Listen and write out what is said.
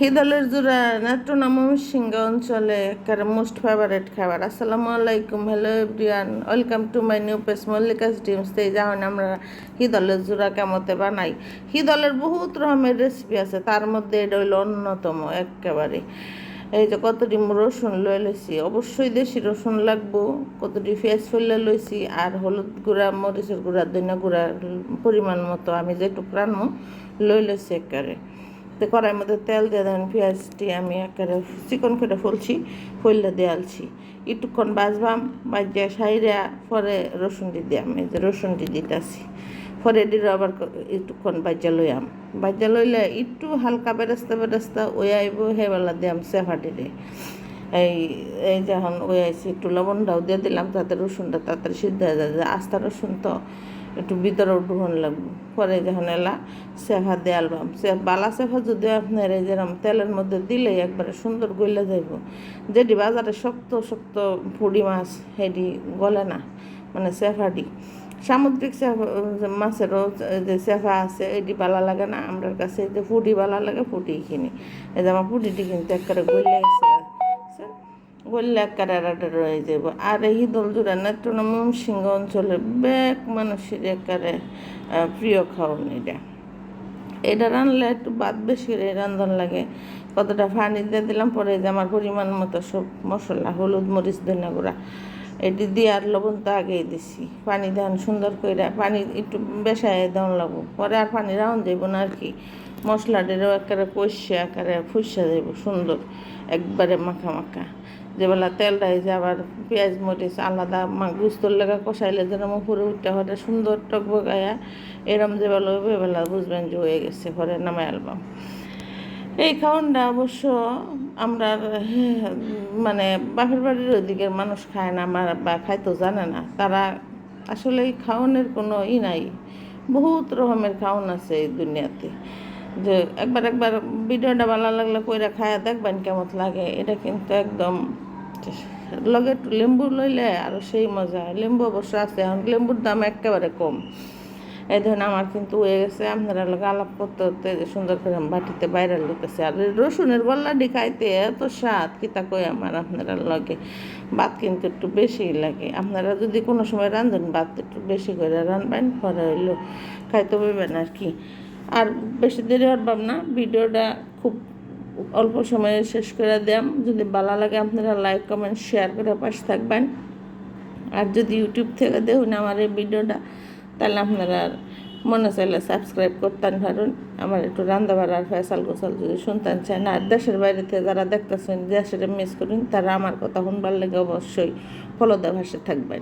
হিদলের জোড়া ময়মনসিংহ অঞ্চলে একেবারে মোস্ট ফেভারেট খাবার। আসসালামু আলাইকুম hello everyone welcome to my new pace Mallika's ডিমস এই যখন আমরা হিদলের জোড়া কেমতে বানাই। হিদলের বহুত রকমের রেসিপি আছে, তার মধ্যে এটা হইল অন্যতম একেবারে। এই যে কতটি রসুন লয়ে লইছি, অবশ্যই দেশি রসুন লাগবো, কতটি পেঁয়াজ ফেলে লইছি, আর হলুদ গুঁড়া, মরিচের গুঁড়া দইনা গুঁড়া পরিমাণ মতো আমি যেটুকু রান্নো লই লইছি একেবারে। তো কড়াইয়ের মধ্যে তেল দিয়ে দেন, পেঁয়াজটি আমি একেবারে চিকন করে ফুলছি, ফুললে দেয়ালছি একটুক্ষণ বাজবাম, বাজিয়া সাইরা পরে রসুনটি দিয়াম এই যে রসুনটি দিতেছি। পরে এটির আবার একটুক্ষণ বাজ্যা লইয়াম। বাজ্যা লইলে একটু হালকা বেরেস্তা বেরেস্তা ওই আইব হেবেলা দিয়াম সেফাটিরে এই এই যখন ওই আইসি একটু লবণটাও দিয়ে দিলাম, তাতে রসুনটা তাড়াতাড়ি সিদ্ধ হয়ে যায়। আস্তা রসুন তো একটু ভিতরে উঠুন লাগবে। পরে যখন এলা সেফা দিয়ে আলবাম। সে বালা সেফা যদি আপনার এই যেরকম তেলের মধ্যে দিলে একবারে সুন্দর গলে যাইব। যেটি বাজারে শক্ত শক্ত ফুড়ি মাছ সেটি গলে না মানে সেফাটি সামুদ্রিক মাছেরও যে সেফা আছে, এটি বালা লাগে না আমার কাছে যে ফুটি বালা লাগে ফুটি কিনি। এই যে আমার ফুটিটি কিন্তু একবারে গলে গেছে। গল্লা কারারাটা রয়ে যাব। আর এই দলজোড়া নেত্রনা সিংহ অঞ্চলের ব্যাক মানুষের একারে প্রিয় খাওয়ান এটা এটা রানলে একটু বাদ বেশি রান্ধন লাগে। কতটা ফানি দিয়ে দিলাম, পরে যে আমার পরিমাণ মতো সব মশলা, হলুদ, মরিচ, ধনিয়া গুঁড়া। এটি দিয়ে আর লবণ তো আগেই দিছি। পানি দেন, সুন্দর করে পানি একটু বেসায় দেওয়ান লাগবো পরে আর পানি রাউন যাইব না আর কি। মশলাটারও একেবারে কষে একেবারে ফুসে যাইব, সুন্দর, একবারে মাখা মাখা। যেবেলা তেলটা যে আবার পেঁয়াজ, মরিচ, আলাদা গুস্তর লেগা কষাইলে যেরকম উপরে উঠতে হলে সুন্দর টকবগায়া এরম যেবেলা হবে এবেলা বুঝবেন যে হয়ে গেছে পরে নামাই অ্যালবাম। এই খাওয়ানটা অবশ্য আমরা মানে বাপের বাড়ির ওইদিকের মানুষ খায় না আমার বা খাইতো জানে না। তারা আসলে এই খাওয়ানোর কোনো ই নাই। বহুত রকমের খাওয়ান আছে এই দুনিয়াতে। যে একবার একবার ভিডিওটা ভালো লাগলে কইরা খায়া দেখবেন কেমন লাগে। এটা কিন্তু একদম লগে লেম্বু লইলে আরও সেই মজা। লেম্বু অবশ্য আছে, এখন লেম্বুর দাম একেবারে কম। এই ধরুন আমার কিন্তু হয়ে গেছে, আপনারা আলাপ করতে করতে সুন্দর করে বাটিতে বাইরে লুকেছে আর রসুনের গল্লাটি খাইতে এত স্বাদ কিতা কই আমার আপনারা লগে? ভাত কিন্তু একটু বেশিই লাগে। আপনারা যদি কোনো সময় রাঁধেন, ভাত একটু বেশি করে রাঁধবেন, পরে হইল খাইতে পারবেন আর কি। আর বেশি দেরি হরবাম না, ভিডিওটা খুব অল্প সময়ে শেষ করে দিলাম যদি ভালো লাগে, আপনারা লাইক, কমেন্ট, শেয়ার করে পাশে থাকবেন। আর যদি ইউটিউব থেকে দেখুন আমার এই ভিডিওটা তাহলে আপনারা মনে চাইলে সাবস্ক্রাইব করতেন ধরুন আমার একটু রান্না আর ফেসাল গোসাল যদি শুনতেন চান। আর দেশের বাইরেতে যারা দেখতেছেন, দেশের মিস করুন, তারা আমার কথা শুনবার লেগে অবশ্যই ফলদা ভাষা থাকবেন।